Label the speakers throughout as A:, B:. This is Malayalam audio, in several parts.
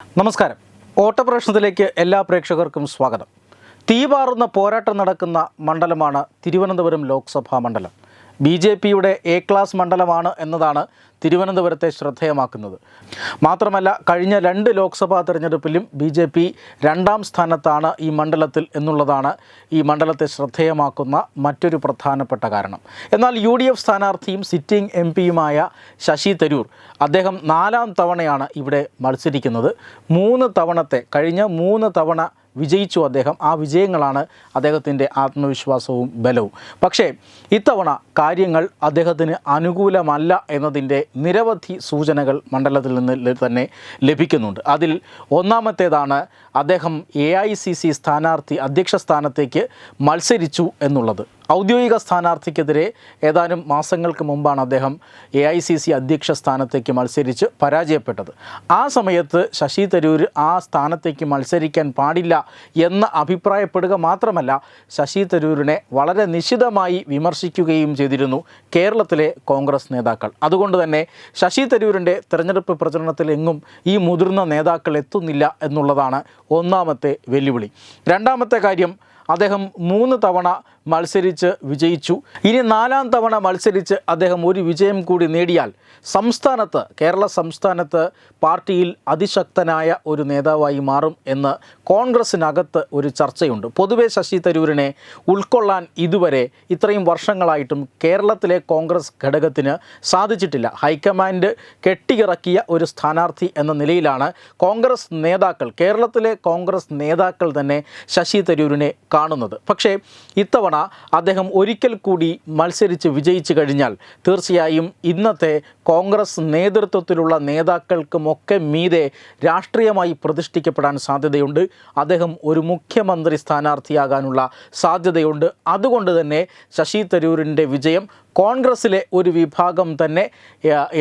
A: നമസ്കാരം. ഓട്ടപ്രശ്നത്തിലേക്ക് എല്ലാ പ്രേക്ഷകർക്കും സ്വാഗതം. തീപാറുന്ന പോരാട്ടം നടക്കുന്ന മണ്ഡലമാണ് തിരുവനന്തപുരം ലോക്സഭാ മണ്ഡലം. ബി ജെ പിയുടെ എ ക്ലാസ് മണ്ഡലമാണ് എന്നതാണ് തിരുവനന്തപുരത്തെ ശ്രദ്ധേയമാക്കുന്നത്. മാത്രമല്ല കഴിഞ്ഞ രണ്ട് ലോക്സഭാ തെരഞ്ഞെടുപ്പിലും ബി ജെ പി രണ്ടാം സ്ഥാനത്താണ് ഈ മണ്ഡലത്തിൽ എന്നുള്ളതാണ് ഈ മണ്ഡലത്തെ ശ്രദ്ധേയമാക്കുന്ന മറ്റൊരു പ്രധാനപ്പെട്ട കാരണം. എന്നാൽ യു ഡി എഫ് സ്ഥാനാർത്ഥിയും സിറ്റിംഗ് എം പിയുമായ ശശി തരൂർ അദ്ദേഹം നാലാം തവണയാണ് ഇവിടെ മത്സരിക്കുന്നത്. മൂന്ന് തവണത്തെ കഴിഞ്ഞ മൂന്ന് തവണ വിജയിച്ചു അദ്ദേഹം. ആ വിജയങ്ങളാണ് അദ്ദേഹത്തിന്റെ ആത്മവിശ്വാസവും ബലവും. പക്ഷേ ഇത്തവണ കാര്യങ്ങൾ അദ്ദേഹത്തിന് അനുകൂലമല്ല എന്നതിന്റെ നിരവധി സൂചനകൾ മണ്ഡലത്തിൽ നിന്ന് തന്നെ ലഭിക്കുന്നുണ്ട്. അതിൽ ഒന്നാമത്തേതാണ് അദ്ദേഹം എ ഐ സി സി സ്ഥാനാർത്ഥി അധ്യക്ഷ സ്ഥാനത്തേക്ക് മത്സരിച്ചു എന്നുള്ളത്. ഔദ്യോഗിക സ്ഥാനാർത്ഥിക്കെതിരെ ഏതാനും മാസങ്ങൾക്ക് മുമ്പാണ് അദ്ദേഹം എ ഐ സി സി അധ്യക്ഷ സ്ഥാനത്തേക്ക് മത്സരിച്ച് പരാജയപ്പെട്ടത്. ആ സമയത്ത് ശശി തരൂർ ആ സ്ഥാനത്തേക്ക് മത്സരിക്കാൻ പാടില്ല എന്ന് അഭിപ്രായപ്പെടുക മാത്രമല്ല ശശി തരൂരിനെ വളരെ നിശിതമായി വിമർശിക്കുകയും ചെയ്തിരുന്നു കേരളത്തിലെ കോൺഗ്രസ് നേതാക്കൾ. അതുകൊണ്ട് തന്നെ ശശി തരൂരിന്റെ തെരഞ്ഞെടുപ്പ് പ്രചരണത്തിൽ എങ്ങും ഈ മുതിർന്ന നേതാക്കൾ എത്തുന്നില്ല എന്നുള്ളതാണ് ഒന്നാമത്തെ വെല്ലുവിളി. രണ്ടാമത്തെ കാര്യം അദ്ദേഹം മൂന്ന് തവണ മത്സരിച്ച് വിജയിച്ചു. ഇനി നാലാം തവണ മത്സരിച്ച് അദ്ദേഹം ഒരു വിജയം കൂടി നേടിയാൽ സംസ്ഥാനത്ത് കേരള സംസ്ഥാനത്ത് പാർട്ടിയിൽ അതിശക്തനായ ഒരു നേതാവായി മാറും എന്ന് കോൺഗ്രസിനകത്ത് ഒരു ചർച്ചയുണ്ട്. പൊതുവെ ശശി തരൂരിനെ ഉൾക്കൊള്ളാൻ ഇതുവരെ ഇത്രയും വർഷങ്ങളായിട്ടും കേരളത്തിലെ കോൺഗ്രസ് ഘടകത്തിന് സാധിച്ചിട്ടില്ല. ഹൈക്കമാൻഡ് കെട്ടിയിറക്കിയ ഒരു സ്ഥാനാർത്ഥി എന്ന നിലയിലാണ് കോൺഗ്രസ് നേതാക്കൾ കേരളത്തിലെ കോൺഗ്രസ് നേതാക്കൾ തന്നെ ശശി തരൂരിനെ കാണുന്നത്. പക്ഷേ ഇത്തവണ അദ്ദേഹം ഒരിക്കൽ കൂടി മത്സരിച്ച് വിജയിച്ചു കഴിഞ്ഞാൽ തീർച്ചയായും ഇന്നത്തെ കോൺഗ്രസ് നേതൃത്വത്തിലുള്ള നേതാക്കൾക്കുമൊക്കെ മീതെ രാഷ്ട്രീയമായി പ്രതിഷ്ഠിക്കപ്പെടാൻ സാധ്യതയുണ്ട്. അദ്ദേഹം ഒരു മുഖ്യമന്ത്രി സ്ഥാനാർത്ഥിയാകാനുള്ള സാധ്യതയുണ്ട്. അതുകൊണ്ട് തന്നെ ശശി തരൂരിന്റെ വിജയം കോൺഗ്രസ്സിലെ ഒരു വിഭാഗം തന്നെ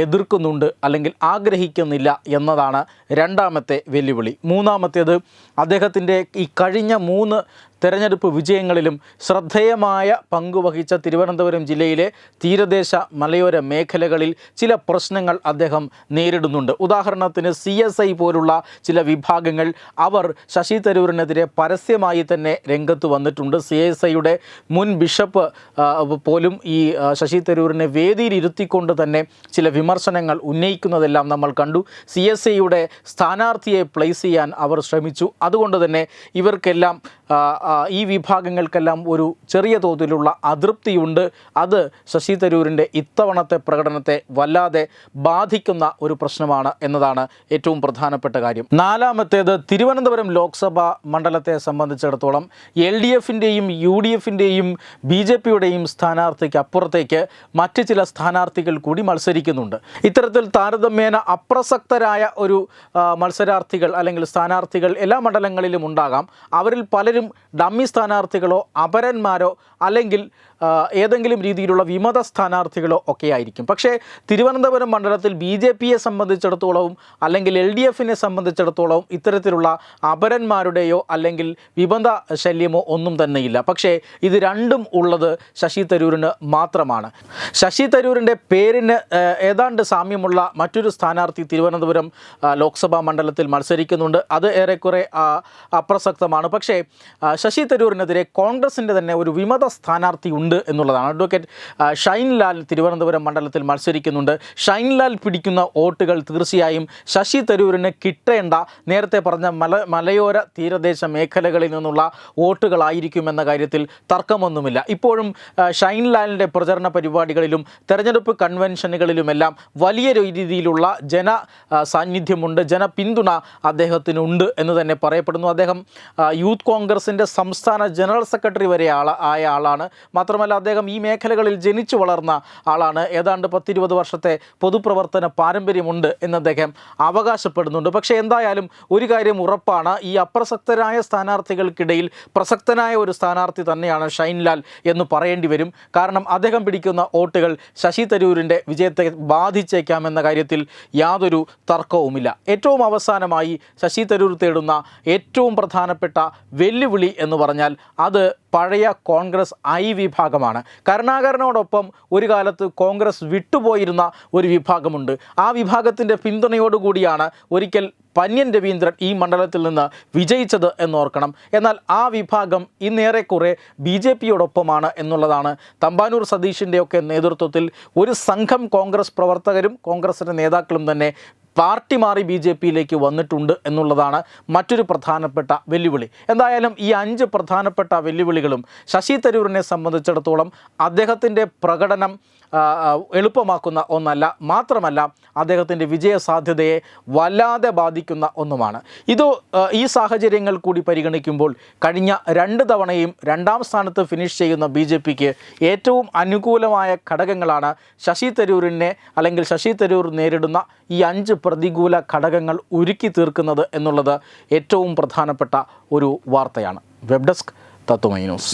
A: എതിർക്കുന്നുണ്ട് അല്ലെങ്കിൽ ആഗ്രഹിക്കുന്നില്ല എന്നതാണ് രണ്ടാമത്തെ വെല്ലുവിളി. മൂന്നാമത്തേത് അദ്ദേഹത്തിന്റെ ഈ കഴിഞ്ഞ മൂന്ന് തെരഞ്ഞെടുപ്പ് വിജയങ്ങളിലും ശ്രദ്ധേയമായ പങ്കുവഹിച്ച തിരുവനന്തപുരം ജില്ലയിലെ തീരദേശ മലയോര മേഖലകളിൽ ചില പ്രശ്നങ്ങൾ അദ്ദേഹം നേരിടുന്നുണ്ട്. ഉദാഹരണത്തിന് സി എസ് ഐ പോലുള്ള ചില വിഭാഗങ്ങൾ അവർ ശശി തരൂരിനെതിരെ പരസ്യമായി തന്നെ രംഗത്ത് വന്നിട്ടുണ്ട്. സി എസ് ഐയുടെ മുൻ ബിഷപ്പ് പോലും ഈ ശശി തരൂരിനെ വേദിയിൽ ഇരുത്തിക്കൊണ്ട് തന്നെ ചില വിമർശനങ്ങൾ ഉന്നയിക്കുന്നതെല്ലാം നമ്മൾ കണ്ടു. സി എസ് ഐയുടെ സ്ഥാനാർത്ഥിയെ പ്ലേസ് ചെയ്യാൻ അവർ ശ്രമിച്ചു. അതുകൊണ്ട് തന്നെ ഇവർക്കെല്ലാം ഈ വിഭാഗങ്ങൾക്കെല്ലാം ഒരു ചെറിയ തോതിലുള്ള അതൃപ്തിയുണ്ട്. അത് ശശി തരൂരിന്റെ ഇത്തവണത്തെ പ്രകടനത്തെ വല്ലാതെ ബാധിക്കുന്ന ഒരു പ്രശ്നമാണ് എന്നതാണ് ഏറ്റവും പ്രധാനപ്പെട്ട കാര്യം. നാലാമത്തേത് തിരുവനന്തപുരം ലോക്സഭാ മണ്ഡലത്തെ സംബന്ധിച്ചിടത്തോളം എൽ ഡി എഫിന്റെയും യു ഡി എഫിന്റെയും ബി ജെ പിയുടെയും സ്ഥാനാർത്ഥിക്ക് അപ്പുറത്തേക്ക് മറ്റ് ചില സ്ഥാനാർത്ഥികൾ കൂടി മത്സരിക്കുന്നുണ്ട്. ഇത്തരത്തിൽ താരതമ്യേന അപ്രസക്തരായ ഒരു മത്സരാർത്ഥികൾ അല്ലെങ്കിൽ സ്ഥാനാർത്ഥികൾ എല്ലാ മണ്ഡലങ്ങളിലും ഉണ്ടാകാം. അവരിൽ പലരും ഡമ്മി സ്ഥാനാർത്ഥികളോ അപരന്മാരോ അല്ലെങ്കിൽ ഏതെങ്കിലും രീതിയിലുള്ള വിമത സ്ഥാനാർത്ഥികളോ ഒക്കെ ആയിരിക്കും പക്ഷേ തിരുവനന്തപുരം മണ്ഡലത്തിൽ ബി ജെ പിയെ സംബന്ധിച്ചിടത്തോളവും അല്ലെങ്കിൽ എൽ ഡി എഫിനെ സംബന്ധിച്ചിടത്തോളവും ഇത്തരത്തിലുള്ള അപരന്മാരുടെയോ അല്ലെങ്കിൽ വിമത ശല്യമോ ഒന്നും തന്നെയില്ല. പക്ഷേ ഇത് രണ്ടും ഉള്ളത് ശശി തരൂരിന് മാത്രമാണ്. ശശി തരൂരിന്റെ പേരിന് ഏതാണ്ട് സാമ്യമുള്ള മറ്റൊരു സ്ഥാനാർത്ഥി തിരുവനന്തപുരം ലോക്സഭാ മണ്ഡലത്തിൽ മത്സരിക്കുന്നുണ്ട്. അത് ഏറെക്കുറെ അപ്രസക്തമാണ്. പക്ഷേ ശശി തരൂരിനെതിരെ കോൺഗ്രസിന്റെ തന്നെ ഒരു വിമത സ്ഥാനാർത്ഥി ഉണ്ട് എന്നുള്ളതാണ്. അഡ്വക്കേറ്റ് ഷൈൻലാൽ തിരുവനന്തപുരം മണ്ഡലത്തിൽ മത്സരിക്കുന്നുണ്ട്. ഷൈൻലാൽ പിടിക്കുന്ന വോട്ടുകൾ തീർച്ചയായും ശശി തരൂരിന് കിട്ടേണ്ട നേരത്തെ പറഞ്ഞ മല മലയോര തീരദേശ മേഖലകളിൽ നിന്നുള്ള വോട്ടുകളായിരിക്കുമെന്ന കാര്യത്തിൽ തർക്കമൊന്നുമില്ല. ഇപ്പോഴും ഷൈൻലാലിന്റെ ഷൈൻ ലാലിന്റെ പ്രചരണ പരിപാടികളിലും തെരഞ്ഞെടുപ്പ് കൺവെൻഷനുകളിലുമെല്ലാം വലിയ രീതിയിലുള്ള ജന സാന്നിധ്യമുണ്ട് ജനപിന്തുണ അദ്ദേഹത്തിനുണ്ട് എന്ന് തന്നെ പറയപ്പെടുന്നു. അദ്ദേഹം യൂത്ത് കോൺഗ്രസിന്റെ സംസ്ഥാന ജനറൽ സെക്രട്ടറി വരെ ആള ആയ ആളാണ്. മാത്രമല്ല അദ്ദേഹം ഈ മേഖലകളിൽ ജനിച്ചു വളർന്ന ആളാണ്. ഏതാണ്ട് പത്തിരുപത് വർഷത്തെ പൊതുപ്രവർത്തന പാരമ്പര്യമുണ്ട് എന്ന് അദ്ദേഹം അവകാശപ്പെടുന്നുണ്ട്. പക്ഷേ എന്തായാലും ഒരു കാര്യം ഉറപ്പാണ്. ഈ അപ്രസക്തരായ സ്ഥാനാർത്ഥികൾക്കിടയിൽ പ്രസക്തനായ ഒരു സ്ഥാനാർത്ഥി തന്നെയാണ് ഷൈൻലാൽ എന്ന് പറയേണ്ടി വരും. കാരണം അദ്ദേഹം പിടിക്കുന്ന വോട്ടുകൾ ശശി തരൂരിന്റെ വിജയത്തെ ബാധിച്ചേക്കാമെന്ന കാര്യത്തിൽ യാതൊരു തർക്കവുമില്ല. ഏറ്റവും അവസാനമായി ശശി തരൂർ തേടുന്ന ഏറ്റവും പ്രധാനപ്പെട്ട വെല്ലുവിളി എന്ന് പറഞ്ഞാൽ അത് പഴയ കോൺഗ്രസ് ഐ വിഭാഗമാണ്. കരുണാകരനോടൊപ്പം ഒരു കാലത്ത് കോൺഗ്രസ് വിട്ടുപോയിരുന്ന ഒരു വിഭാഗമുണ്ട്. ആ വിഭാഗത്തിന്റെ പിന്തുണയോടുകൂടിയാണ് ഒരിക്കൽ പന്യൻ രവീന്ദ്രൻ ഈ മണ്ഡലത്തിൽ നിന്ന് വിജയിച്ചത് എന്നോർക്കണം. എന്നാൽ ആ വിഭാഗം ഇന്നേറെക്കുറെ ബി ജെ പിയോടൊപ്പമാണ് എന്നുള്ളതാണ് തമ്പാനൂർ സതീഷിന്റെയൊക്കെ നേതൃത്വത്തിൽ ഒരു സംഘം കോൺഗ്രസ് പ്രവർത്തകരും കോൺഗ്രസിന്റെ നേതാക്കളും തന്നെ പാർട്ടി മാറി ബി ജെ പിയിലേക്ക് വന്നിട്ടുണ്ട് എന്നുള്ളതാണ് മറ്റൊരു പ്രധാനപ്പെട്ട വെല്ലുവിളി. എന്തായാലും ഈ അഞ്ച് പ്രധാനപ്പെട്ട വെല്ലുവിളികളും ശശി തരൂരിനെ സംബന്ധിച്ചിടത്തോളം അദ്ദേഹത്തിന്റെ പ്രകടനം എളുപ്പമാക്കുന്ന ഒന്നല്ല മാത്രമല്ല അദ്ദേഹത്തിന്റെ വിജയസാധ്യതയെ വല്ലാതെ ബാധിക്കുന്ന ഒന്നുമാണ്. ഇത് ഈ സാഹചര്യങ്ങൾ കൂടി പരിഗണിക്കുമ്പോൾ കഴിഞ്ഞ രണ്ട് തവണയും രണ്ടാം സ്ഥാനത്ത് ഫിനിഷ് ചെയ്യുന്ന ബി ജെ പിക്ക് ഏറ്റവും അനുകൂലമായ ഘടകങ്ങളാണ് ശശി തരൂരിനെ അല്ലെങ്കിൽ ശശി തരൂർ നേരിടുന്ന ഈ അഞ്ച് പ്രതികൂല ഘടകങ്ങൾ ഒരുക്കി തീർക്കുന്നത് എന്നുള്ളത് ഏറ്റവും പ്രധാനപ്പെട്ട ഒരു വാർത്തയാണ്. വെബ് ഡെസ്ക് തത്വമൈ ന്യൂസ്